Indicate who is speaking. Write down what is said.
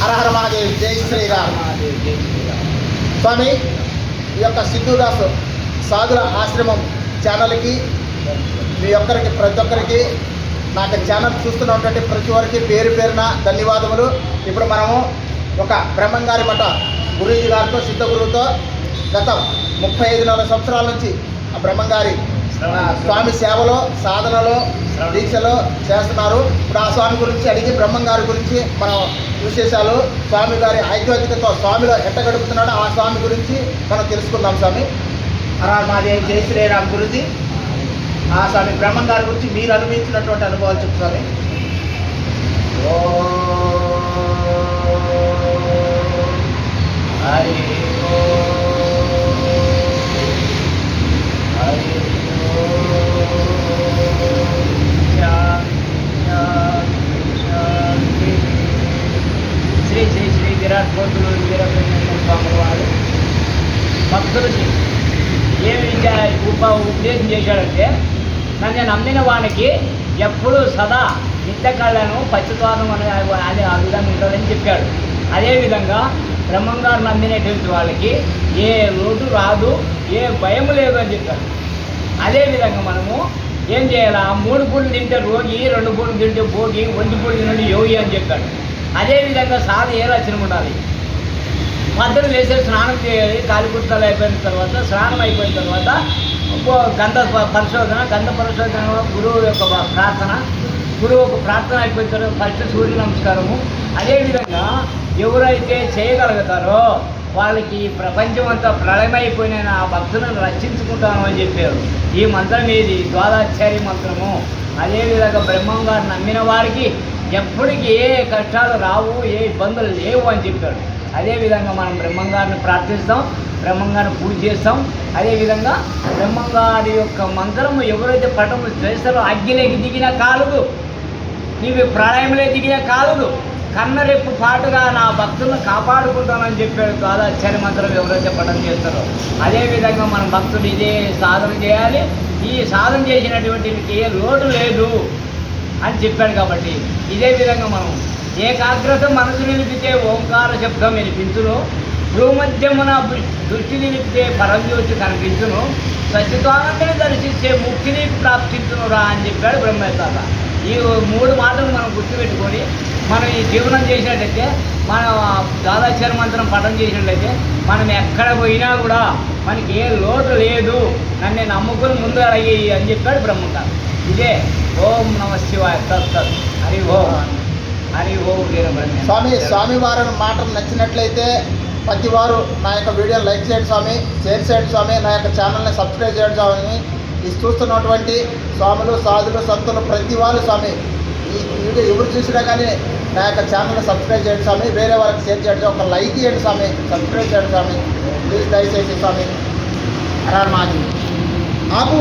Speaker 1: హరహర మహాదేవ్ జై శ్రీరామ్. స్వామి ఈ యొక్క సిద్ధుదాస్ సాధుల ఆశ్రమం ఛానల్కి మీ ఒక్కరికి ప్రతి ఒక్కరికి నాకు ఛానల్ చూస్తున్నటువంటి ప్రతి ఒక్కరికి పేరు పేరున ధన్యవాదములు. ఇప్పుడు మనము ఒక బ్రహ్మంగారి మఠ గురూజీ గారితో సిద్ధ గురువుతో గత ముప్పై ఐదు నాలుగు సంవత్సరాల నుంచి ఆ బ్రహ్మంగారి స్వామి సేవలో సాధనలో దీక్షలో చేస్తున్నారు. ఇప్పుడు ఆ స్వామి గురించి అడిగి బ్రహ్మం గారి గురించి మనం విశేషాలు స్వామి గారి ఐద్యోతికతో స్వామిలో ఎట్ట గడుపుతున్నాడో ఆ స్వామి గురించి మనం తెలుసుకుందాం స్వామి. అరా మాది జై శ్రీరామ్ గురించి ఆ స్వామి బ్రహ్మం గారి గురించి మీరు అనుభవించినటువంటి అనుభవాలు చెప్పు
Speaker 2: భక్తులకి ఏమి ఉప ఉపదేశం చేశాడంటే నన్ను నమ్మిన వానికి ఎప్పుడూ సదా నిత్య కళ్ళను పచ్చితోరణం అనే అది ఆ విధంగా ఉంటుందని చెప్పాడు. అదేవిధంగా బ్రహ్మంగారు నమ్మినటువంటి వాళ్ళకి ఏ లోటు రాదు ఏ భయం లేదు అని చెప్పాడు. అదేవిధంగా మనము ఏం చేయాలి? ఆ మూడు పూలు తింటే రోగి రెండు పూలు తింటే భోగి ఒంటి పూటలు తినండి యోగి అని చెప్పాడు. అదేవిధంగా సాధ ఏ లక్షణం ఉండాలి? మధ్యలో వేసే స్నానం చేయాలి కాలికుర్తలు అయిపోయిన తర్వాత స్నానం అయిపోయిన తర్వాత గంధ పరిశోధన గంధ పరిశోధన గురువు యొక్క ప్రార్థన. గురువు యొక్క ప్రార్థన అయిపోయిన తర్వాత ఫస్ట్ సూర్య నమస్కారము. అదేవిధంగా ఎవరైతే చేయగలుగుతారో వాళ్ళకి ప్రపంచం అంతా ప్రళయమైపోయిన ఆ భక్తులను రక్షించుకుంటాను అని చెప్పారు. ఈ మంత్రం ఏది? ద్వాదాచార్య మంత్రము. అదేవిధంగా బ్రహ్మం గారు నమ్మిన వారికి ఎప్పటికీ ఏ కష్టాలు రావు ఏ ఇబ్బందులు లేవు అని చెప్పాడు అదేవిధంగా మనం బ్రహ్మంగారిని ప్రార్థిస్తాం బ్రహ్మంగారిని పూజ చేస్తాం. అదేవిధంగా బ్రహ్మంగారి యొక్క మంత్రము ఎవరైతే పటము చేస్తారో అగ్గిలోకి దిగిన కాలుదు నీవి ప్రళయంలో దిగిన కాలుదు కన్నరెప్పు పాటుగా నా భక్తులను కాపాడుకుంటానని చెప్పాడు కాదాచార్య మంత్రం ఎవరైతే పఠం చేస్తారో. అదేవిధంగా మన భక్తులు ఇదే సాధన చేయాలి. ఈ సాధన చేసినటువంటి ఏ లోటు లేదు అని చెప్పాడు కాబట్టి ఇదే విధంగా మనం ఏకాగ్రత మనసు నిలిపితే ఓంకార శబ్దం వినిపించును. భూమధ్యమున దృష్టి నిలిపితే పరంజ్యోతి కనిపించును. సచితానందని దర్శిస్తే ముక్తిని ప్రాప్తించునురా అని చెప్పాడు బ్రహ్మేతాత ఈ మూడు మాటలు మనం గుర్తుపెట్టుకొని మనం ఈ జీవనం చేసినట్టయితే మనం దాదాచార మంత్రం పఠం చేసినట్లయితే మనం ఎక్కడ పోయినా కూడా మనకి ఏ లోటు లేదు. నన్ను నమ్ముకుని ముందు అడిగి అని చెప్పాడు బ్రహ్మగారు. ఇదే ఓం నమ శివాయ తత్. హరి ఓం.
Speaker 1: స్వామి స్వామి వారి మాటలు నచ్చినట్లయితే ప్రతి వారు నా యొక్క వీడియోని లైక్ చేయండి స్వామి షేర్ చేయండి స్వామి నా యొక్క ఛానల్ని సబ్స్క్రైబ్ చేయండి స్వామి. ఇది చూస్తున్నటువంటి స్వాములు సాధులు సంతులు ప్రతి వారు స్వామి ఈ వీడియో ఎవరు చూసినా కానీ నా యొక్క ఛానల్ని సబ్స్క్రైబ్ చేయండి స్వామి. వేరే వాళ్ళకి షేర్ చేయండి ఒక లైక్ ఇవ్వండి స్వామి సబ్స్క్రైబ్ చేయండి స్వామి. ప్లీజ్ దయచేసి స్వామి. అరా మాది. ఆపు.